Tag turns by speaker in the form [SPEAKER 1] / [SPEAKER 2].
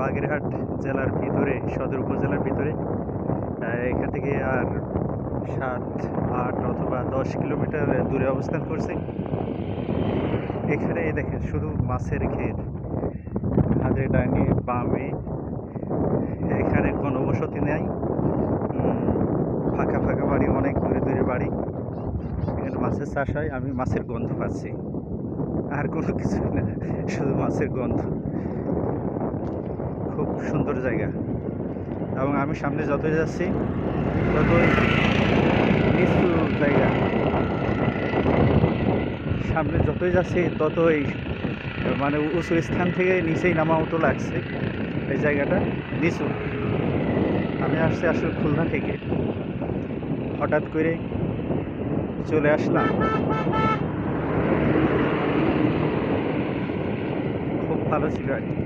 [SPEAKER 1] বাগেরহাট জেলার ভিতরে, সদর উপজেলার ভিতরে। এখান থেকে আর সাত, আট অথবা দশ কিলোমিটার দূরে অবস্থান করছি। এখানে দেখেন, শুধু মাছের ক্ষেত হাতে ডাঙে বামে, এখানে কোনো বসতি নেই ফাঁকা ফাঁকা বাড়ি, অনেক দূরে দূরে বাড়ি। এখানে মাছের চাষ হয়, আমি মাছের গন্ধ পাচ্ছি। আর কোনো কিছু না, শুধু মাছের গন্ধ। সুন্দর জায়গা। এবং আমি সামনে যতই যাচ্ছি, ততই নিচু জায়গা। সামনে যতই যাচ্ছি, ততই মানে উঁচু স্থান থেকে নিচেই নামা মতো লাগছে এই জায়গাটা, নিচু। আমি আসছি আসলে খুলনা থেকে। হঠাৎ করে চলে আসলাম। খুব ভালো ছিল আর কি।